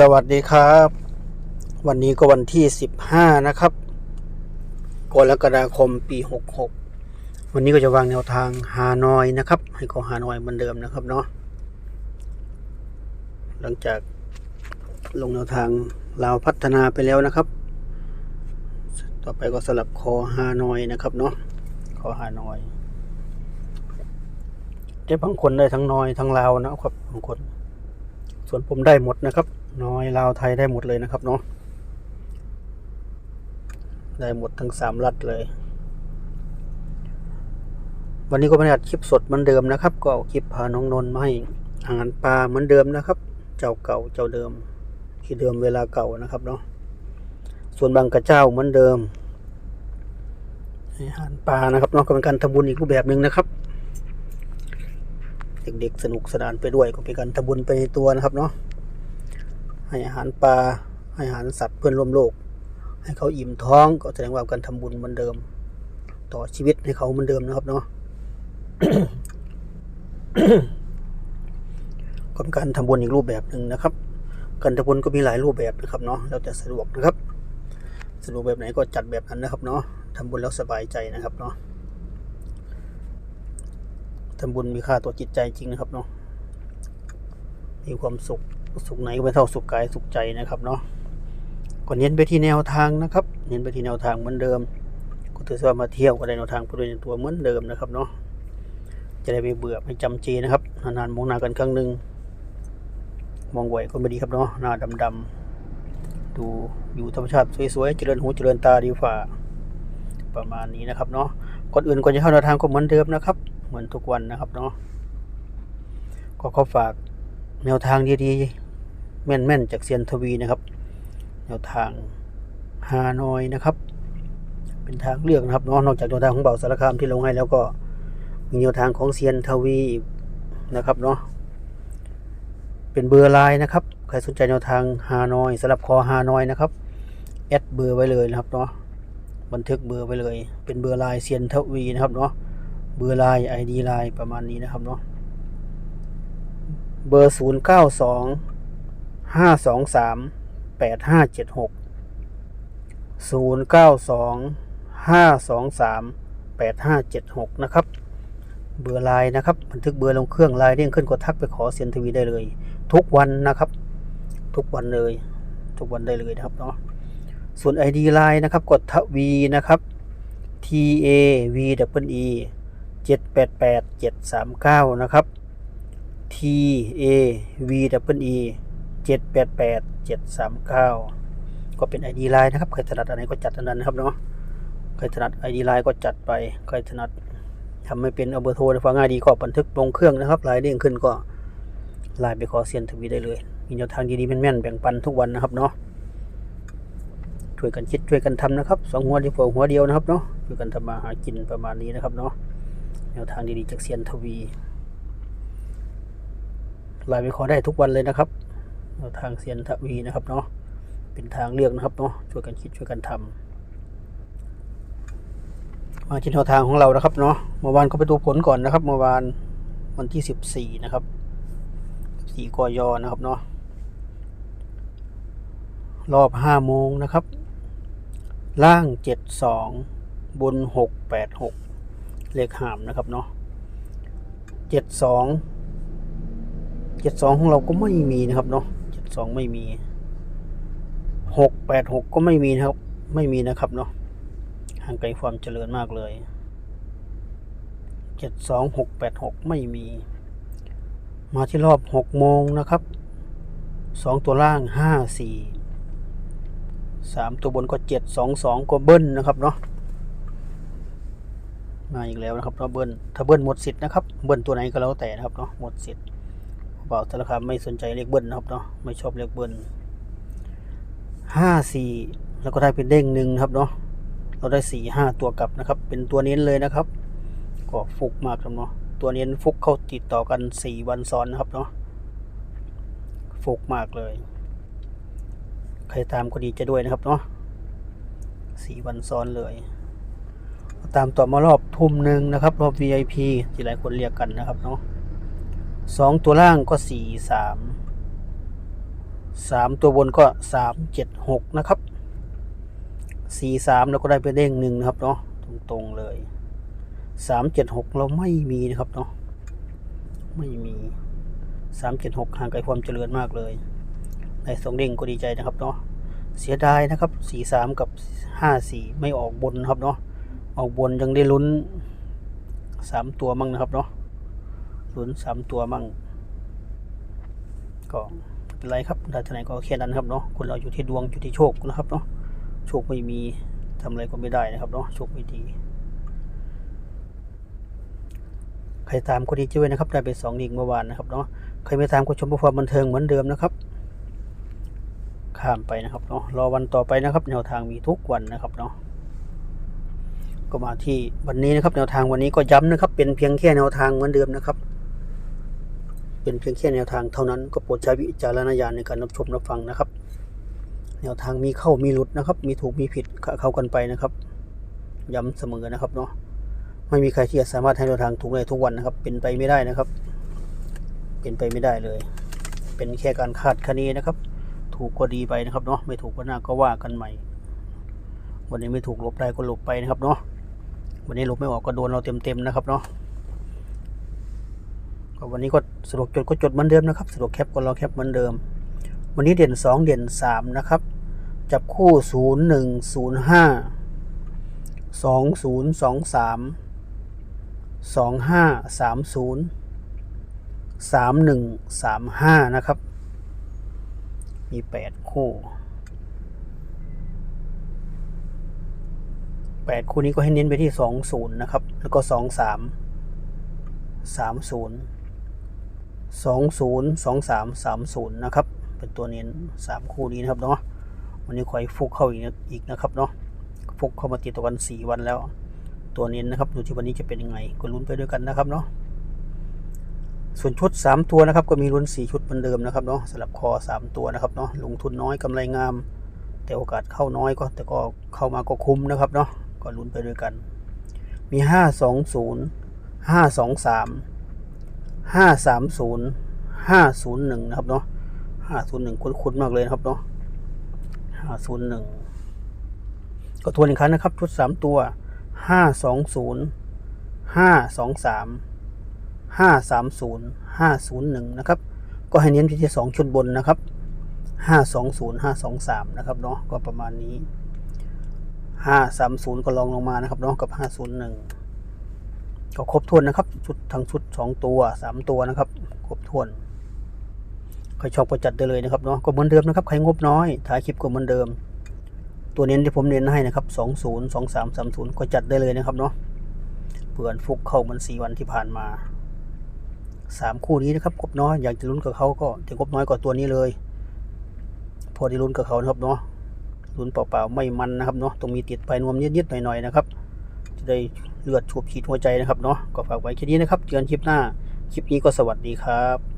สวัสดีครับ วันนี้ก็วันที่ 15 นะครับกรกฎาคมปี 66 วันนี้ก็จะวางแนวทางฮานอยนะครับ ให้เขาฮานอยเหมือนเดิมนะครับเนาะหลังจากลงแนวทางลาวพัฒนาไปแล้วนะครับ ต่อไปก็สลับคอฮานอยนะครับเนาะคอฮานอยแต่บางคนได้ทั้งนอยทั้งลาวนะครับบางคน ส่วนผมได้หมดนะครับ น้อยลาวไทยได้หมดเลยนะครับเนาะได้หมดทั้งสามรัฐเลย วันนี้ก็ไม่ได้อัดคลิปสดเหมือนเดิมนะครับ ก็เอาคลิปพาน้องนนท์มาให้อาหารปลาเหมือนเดิมนะครับ เจ้าเก่าเจ้าเดิม ที่เดิมเวลาเก่านะครับเนาะส่วนบางกระเจ้าเหมือนเดิมห้อาหารปลานะครับเนาะก็เป็นการทำบุญอีกรูปแบบหนึ่งนะครับ เด็กๆสนุกสนานไปด้วยก็เป็นการทำบุญไปในตัวนะครับเนาะ ให้อาหารปลาให้อาหารสัตว์เพื่อนร่วมโลก ให้เขาอิ่มท้องก็แสดงว่าการทำบุญเหมือนเดิม ต่อชีวิตให้เขาเหมือนเดิมนะครับเนาะก็เป็นการทำบุญอีกรูปแบบหนึ่งนะครับ การทำบุญก็มีหลายรูปแบบนะครับเนาะแล้วแต่สะดวกนะครับสะดวกแบบไหนก็จัดแบบนั้นนะครับเนาะทำบุญแล้วสบายใจนะครับเนาะทำบุญมีค่าต่อจิตใจจริงนะครับเนาะมีความสุข สุขไหนก็ไม่เท่าสุขกายสุขใจนะครับเนาะก็เน้นไปที่แนวทางนะครับ เน้นไปที่แนวทางเหมือนเดิม ก็ถือว่ามาเที่ยวก็ได้แนวทางไปด้วยในตัวเหมือนเดิมนะครับเนาะจะได้ไม่เบื่อไม่จำเจนะครับนานๆมองหน้ากันครั้งหนึ่งมองไหวก็ไม่ดีครับเนาะหน้าดำๆดูอยู่ธรรมชาติสวยๆเจริญหูเจริญตาดีฝ่าประมาณนี้นะครับเนาะก่อนอื่นก่อนจะเข้าแนวทางก็เหมือนเดิมนะครับ เหมือนทุกวันนะครับเนาะก็ขอฝากแนวทางดีๆ แม่นๆจากเซียนทวีนะครับแนวทางฮานอยนะครับ เป็นทางเลือกนะครับเนาะนอกจากแนวทางของเบาสารคามที่ลงให้แล้วก็มีแนวทางของเซียนทวีนะครับเนาะเป็นเบอร์ไลน์นะครับใครสนใจแนวทางฮานอยสำหรับคอฮานอยนะครับแอดเบอร์ไว้เลยนะครับเนาะบันทึกเบอร์ไว้เลย เป็นเบอร์ไลน์เซียนทวีนะครับเนาะเบอร์ไลน์ ID ไลน์ประมาณนี้นะครับเนาะเบอร์ 0 9 2 5 2 3 8 5 7 6 0 9 2 5 2 3 8 5 7 6นะครับเบอร์ไลน์นะครับบันทึกเบอร์ลงเครื่องไลน์เด้งขึ้นกดทักไปขอเซียนทวีได้เลย ทุกวันนะครับ ทุกวันเลย ทุกวันได้เลยนะครับเนาะส่วน ID ไลน์นะครับกดทวีนะครับ T A V W E เจ็ดแปดแปดเจ็ดสามเก้านะครับ T A V W E เจ็ดแปดแปดเจ็ดสามเก้าก็เป็น ID ไลน์นะครับ ใครถนัดอันไหนก็จัดอันนั้นนะครับเนาะ ใครถนัด ID ไลน์ก็จัดไป ใครถนัดทำไม่เป็นเอาเบอร์โทรฟังง่ายดีก็บันทึกลงเครื่องนะครับไลน์เด้งขึ้นก็ไลน์ไปขอเซียนทวีได้เลย มีแนวทางดีๆแม่นๆแบ่งปันทุกวันนะครับเนาะ ช่วยกันคิดช่วยกันทำนะครับ สองหัวดีกว่าหัวเดียวนะครับเนาะ ช่วยกันทำมาหากินประมาณนี้นะครับเนาะ แนวทางดีๆจากเซียนทวีไลน์ไปขอได้ทุกวันเลยนะครับ ทางเซียนทวีนะครับเนาะเป็นทางเลือกนะครับเนาะช่วยกันคิดช่วยกันทำมาที่แนทางของเรานะครับเนาะเมื่อวานก็ไปดูผลก่อนนะครับเมื่อวานวันที่สิบสี่นะครับสี่กยนะครับเนาะรอบห้าโมงนะครับ ล่างเจ็ดสองบนหกแปดหกเลขหามนะครับเนาะเจ็ดสองเจ็ดสองของเราก็ไม่มีนะครับเนาะ สองไม่มีหกแปดหกก็ไม่มีนะครับ ไม่มีนะครับเนาะห่างไกลความเจริญมากเลยเจ็ดสองหกแปดหกไม่มี มาที่รอบหกโมงนะครับสองตัวล่างห้าสี่สามตัวบนก็เจ็ดสองสองก็เบิ้ลนะครับเนาะมาอีกแล้วนะครับเนาะเบิ้ลถ้าเบิ้ลหมดสิทธิ์นะครับ เบิ้ลตัวไหนก็แล้วแต่นะครับเนาะหมดสิทธิ์ เปล่าธนาคารไม่สนใจเลขเบิ้ลนะครับเนาะไม่ชอบเลขเบิ้ลห้าสี่แล้วก็ได้เป็นเด้งหนึ่งครับเนาะเราได้สี่ห้าตัวกลับนะครับ เป็นตัวเน้นเลยนะครับก็ฟุกมากครับเนาะตัวเน้นฟุกเข้าติดต่อกันสี่วันซ้อนนะครับเนาะฟุกมากเลย ใครตามก็ดีใจด้วยนะครับเนาะสี่วันซ้อนเลยตามต่อมารอบทุ่มหนึ่งนะครับ รอบ VIP ที่หลายคนเรียกกันนะครับเนาะ สองตัวล่างก็สี่สามสามตัวบนก็สามเจ็ดหกนะครับสี่สามแล้วก็ได้ไปเด้งหนึ่งนะครับเนาะตรงๆเลยสามเจ็ดหกเราไม่มีนะครับเนาะไม่มีสามเจ็ดหกห่างไกลความเจริญมากเลยในสองเด้งก็ดีใจนะครับเนาะเสียดายนะครับสี่สามกับห้าสี่ไม่ออกบนนะครับเนาะออกบนยังได้ลุ้นสามตัวมั่งนะครับเนาะ ลุ้นสามตัวมั่งก็เป็นไรครับได้เท่าไหร่ก็แค่นั้นครับเนาะคนเราอยู่ที่ดวงอยู่ที่โชคนะครับเนาะโชคไม่มีทำอะไรก็ไม่ได้นะครับเนาะโชคไม่ดีใครตามก็ดีช่วยนะครับได้ไปสองลิงเมื่อวานนะครับเนาะใครไม่ตามก็ชมความบันเทิงเหมือนเดิมนะครับ ข้ามไปนะครับเนาะรอวันต่อไปนะครับ แนวทางมีทุกวันนะครับเนาะก็มาที่วันนี้นะครับ แนวทางวันนี้ก็ย้ำนะครับ เป็นเพียงแค่แนวทางเหมือนเดิมนะครับ เป็นเพียงแค่แนวทางเท่านั้นก็โปรดใช้วิจารณญาณในการรับชมรับฟังนะครับ แนวทางมีเข้ามีหลุดนะครับ มีถูกมีผิดเข้ากันไปนะครับ ย้ำเสมอนะครับเนาะไม่มีใครที่จะสามารถให้แนวทางถูกได้ทุกวันนะครับ เป็นไปไม่ได้นะครับ เป็นไปไม่ได้เลย เป็นแค่การคาดคะเนนะครับ ถูกก็ดีไปนะครับเนาะไม่ถูกก็น่าก็ว่ากันใหม่ วันนี้ไม่ถูกลบได้ก็ลบไปนะครับเนาะวันนี้ลบไม่ออกก็โดนเราเต็มๆนะครับเนาะ ก็วันนี้ก็สะดวกจดก็จดเหมือนเดิมนะครับสะดวกแคปก็รอแคปเหมือนเดิม วันนี้เด่นสองเด่นสามนะครับ จับคู่ศูนย์หนึ่งศูนย์ห้าสองศูนย์สองสามสองห้าสามศูนย์สามหนึ่งสามห้านะครับ มีแปดคู่แปดคู่นี้ก็ให้เน้นไปที่สองศูนย์นะครับ แล้วก็สองสามสามศูนย์สองศูนย์สองสามสามศูนย์นะครับ เป็นตัวเน้นสามคู่นี้นะครับเนาะวันนี้คอยฟุกเข้าอีกนะอีกนะครับเนาะฟุกเข้ามาติดต่อกันสี่วันแล้ว ตัวเน้นนะครับดูที่วันนี้จะเป็นยังไงก็ลุ้นไปด้วยกันนะครับเนาะส่วนชุดสามตัวนะครับก็มีลุ้นสี่ชุดเหมือนเดิมนะครับเนาะสลับคอสามตัวนะครับเนาะลงทุนน้อยกำไรงาม แต่โอกาสเข้าน้อยก็แต่ก็เข้ามาก็คุ้มนะครับเนาะก็ลุ้นไปด้วยกัน มีห้าสองศูนย์ ห้าสามห้าสามศูนย์ห้าศูนย์หนึ่งนะครับเนาะห้าศูนย์หนึ่งคุ้นๆมากเลยนะครับเนาะห้าศูนย์หนึ่งก็ทวนอีกครั้งนะครับ ชุดสามตัวห้าสองศูนย์ห้าสองสามห้าสามศูนย์ห้าศูนย์หนึ่งนะครับ ก็ให้เน้นที่สองชุดบนนะครับห้าสองศูนย์ห้าสองสามนะครับเนาะก็ประมาณนี้ห้าสามศูนย์ก็ลองลงมานะครับเนาะกับห้าศูนย์หนึ่ง ก็ครบถ้วนนะครับ ชุดทั้งชุดสองตัวสามตัวนะครับ ครบถ้วนใครชอบก็จัดได้เลยนะครับเนาะก็เหมือนเดิมนะครับใครงบน้อยถ่ายคลิปก็เหมือนเดิม ตัวเน้นที่ผมเน้นให้นะครับสองศูนย์สองสามสามศูนย์ก็จัดได้เลยนะครับเนาะเผื่อนฟุกเข้ามันสี่วันที่ผ่านมาสามคู่นี้นะครับงบน้อยอยากจะลุ้นกับเขาก็จะงบน้อยกว่าตัวนี้เลย พอได้ลุ้นกับเขานะครับเนาะลุ้นเปล่าๆไม่มันนะครับเนาะต้องมีติดไปนวมนิดๆหน่อยๆนะครับ จะได้เลือดฉูบฉีดหัวใจนะครับเนาะก็ฝากไว้แค่นี้นะครับเจอกันคลิปหน้าคลิปนี้ก็สวัสดีครับ